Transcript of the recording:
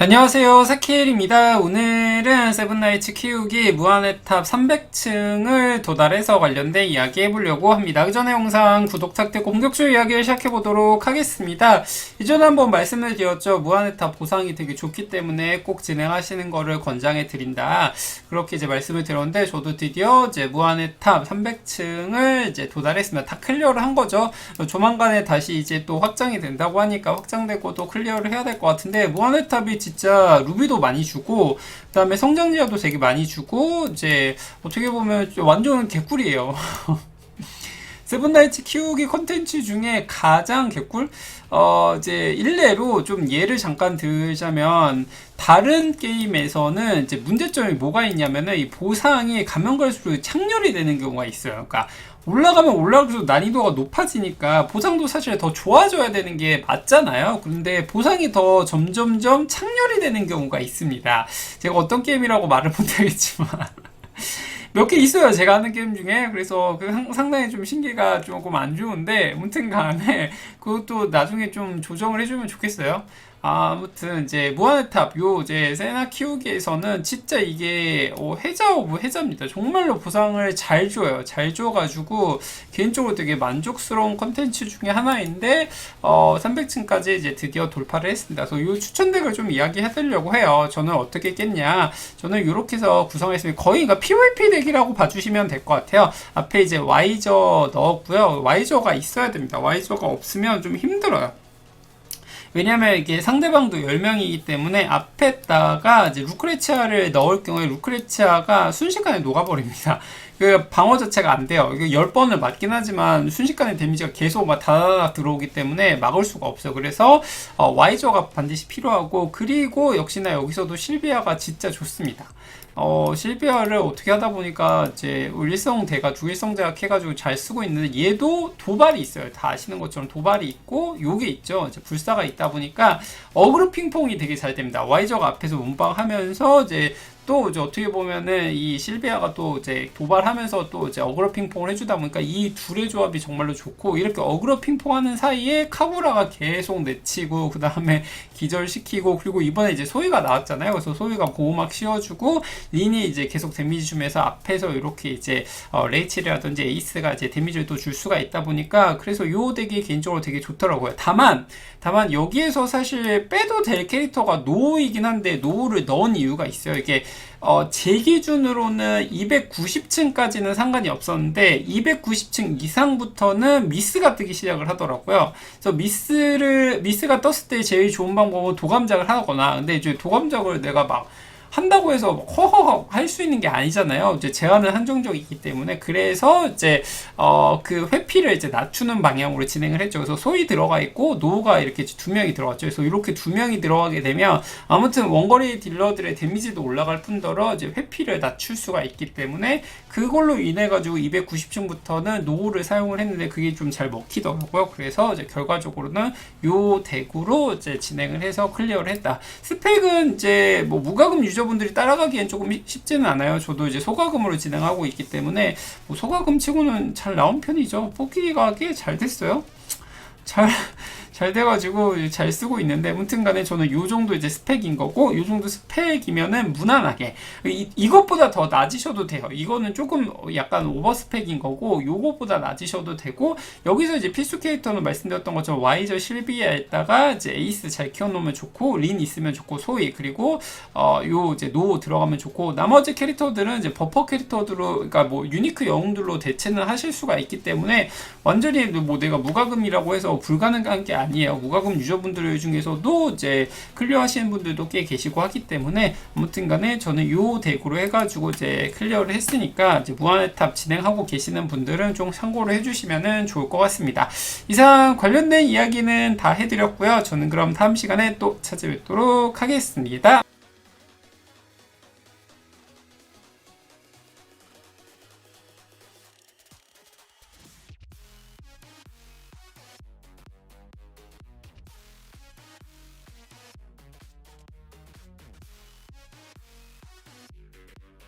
안녕하세요. 사키엘입니다. 오늘은 세븐나이츠 키우기 무한의 탑 300층을 도달해서 관련된 이야기 해보려고 합니다. 그 전에 영상 구독 탁되고 본격적으로 이야기를 시작해보도록 하겠습니다. 이전에 한번 말씀을 드렸죠. 무한의 탑 보상이 되게 좋기 때문에 꼭 진행하시는 거를 권장해 드린다. 그렇게 이제 말씀을 드렸는데 저도 드디어 이제 무한의 탑 300층을 이제 도달했습니다. 다 클리어를 한 거죠. 조만간에 다시 이제 또 확장이 된다고 하니까 확장되고 또 클리어를 해야 될 것 같은데 무한의 탑이 진짜 루비도 많이 주고 그다음에 성장지하도 되게 많이 주고 이제 어떻게 보면 완전 개꿀이에요. 세븐나이츠 키우기 컨텐츠 중에 가장 개꿀? 어, 이제 일례로 좀 예를 잠깐 들자면, 다른 게임에서는 이제 문제점이 뭐가 있냐면은 이 보상이 가면 갈수록 창렬이 되는 경우가 있어요. 그러니까 올라가면 올라갈수록 난이도가 높아지니까 보상도 사실 더 좋아져야 되는 게 맞잖아요. 그런데 보상이 더 점점점 창렬이 되는 경우가 있습니다. 제가 어떤 게임이라고 말을 못하겠지만. 몇 개 있어요. 제가 하는 게임 중에. 그래서 그 상당히 좀 신기가 조금 안 좋은데, 아무튼 간에 그것도 나중에 좀 조정을 해주면 좋겠어요. 아무튼 이제 무한의 탑, 요 이제 세나 키우기에서는 진짜 이게 어, 해자 오브 해자입니다. 정말로 보상을 잘 줘요. 잘 줘가지고 개인적으로 되게 만족스러운 컨텐츠 중에 하나인데 어, 300층까지 이제 드디어 돌파를 했습니다. 그래서 요 추천덱을 좀 이야기해드리려고 해요. 저는 어떻게 깼냐? 저는 이렇게 해서 구성했습니다. 거의 그러니까 PVP 덱이라고 봐주시면 될 것 같아요. 앞에 이제 와이저 넣었고요. 와이저가 있어야 됩니다. 와이저가 없으면 좀 힘들어요. 왜냐면 이게 상대방도 10명이기 때문에 앞에다가 이제 루크레치아를 넣을 경우에 루크레치아가 순식간에 녹아버립니다. 그 방어 자체가 안 돼요. 이거 10번을 맞긴 하지만 순식간에 데미지가 계속 막 다다닥 들어오기 때문에 막을 수가 없어요. 그래서 어, 와이저가 반드시 필요하고 그리고 역시나 여기서도 실비아가 진짜 좋습니다. 어, 실비아를 어떻게 하다 보니까 이제 일성 대가 두일성 대가 해가지고 잘 쓰고 있는데 얘도 도발이 있어요. 다 아시는 것처럼 도발이 있고 요게 있죠. 이제 불사가 있다 보니까 어그로 핑퐁이 되게 잘 됩니다. 와이저가 앞에서 문방하면서 이제 또 이제 어떻게 보면은 이 실비아가 또 이제 도발하면서 또 이제 어그로 핑퐁을 해주다 보니까 이 둘의 조합이 정말로 좋고 이렇게 어그로 핑퐁하는 사이에 카구라가 계속 내치고 그 다음에 기절시키고 그리고 이번에 이제 소위가 나왔잖아요. 그래서 소위가 보호막 씌워주고 린이 이제 계속 데미지 주면서 앞에서 이렇게 이제 어, 레이첼이라든지 에이스가 이제 데미지를 또 줄 수가 있다 보니까 그래서 요 덱이 개인적으로 되게 좋더라고요. 다만 다만 여기에서 사실 빼도 될 캐릭터가 노우이긴 한데 노우를 넣은 이유가 있어요. 이게 어, 제 기준으로는 290층까지는 상관이 없었는데 290층 이상부터는 미스가 뜨기 시작을 하더라고요. 그래서 미스를 미스가 떴을 때 제일 좋은 방법은 도감작을 하거나 근데 이제 도감작을 내가 막 한다고 해서 허허 할 수 있는 게 아니잖아요. 이제 제한은 한정적이기 때문에 그래서 이제 어 그 회피를 이제 낮추는 방향으로 진행을 했죠. 그래서 소위 들어가 있고 노가 이렇게 두 명이 들어갔죠. 그래서 이렇게 두 명이 들어가게 되면 아무튼 원거리 딜러들의 데미지도 올라갈 뿐더러 이제 회피를 낮출 수가 있기 때문에 그걸로 인해 가지고 290층부터는 노를 사용을 했는데 그게 좀 잘 먹히더라고요. 그래서 이제 결과적으로는 요 덱으로 이제 진행을 해서 클리어를 했다. 스펙은 이제 뭐 무과금 유저 분들이 따라가기엔 조금 쉽지는 않아요. 저도 이제 소과금으로 진행하고 있기 때문에 뭐 소과금 치고는 잘 나온 편이죠. 뽑기가 꽤 잘 됐어요. 잘, 잘 돼가지고 잘 쓰고 있는데, 아무튼 간에 저는 요 정도 이제 스펙인 거고, 요 정도 스펙이면은 무난하게. 이, 이것보다 더 낮으셔도 돼요. 이거는 조금 약간 오버 스펙인 거고, 요것보다 낮으셔도 되고, 여기서 이제 필수 캐릭터는 말씀드렸던 것처럼 와이저 실비아에다가 이제 에이스 잘 키워놓으면 좋고, 린 있으면 좋고, 소위, 그리고, 어, 요 이제 노 들어가면 좋고, 나머지 캐릭터들은 이제 버퍼 캐릭터들로, 그러니까 뭐 유니크 영웅들로 대체는 하실 수가 있기 때문에, 완전히 뭐 내가 무과금이라고 해서 불가능한 게 아니에요. 무과금 유저분들 중에서도 이제 클리어 하시는 분들도 꽤 계시고 하기 때문에 아무튼 간에 저는 요 덱으로 해가지고 이제 클리어를 했으니까 이제 무한의 탑 진행하고 계시는 분들은 좀 참고를 해주시면 좋을 것 같습니다. 이상 관련된 이야기는 다 해드렸고요. 저는 그럼 다음 시간에 또 찾아뵙도록 하겠습니다.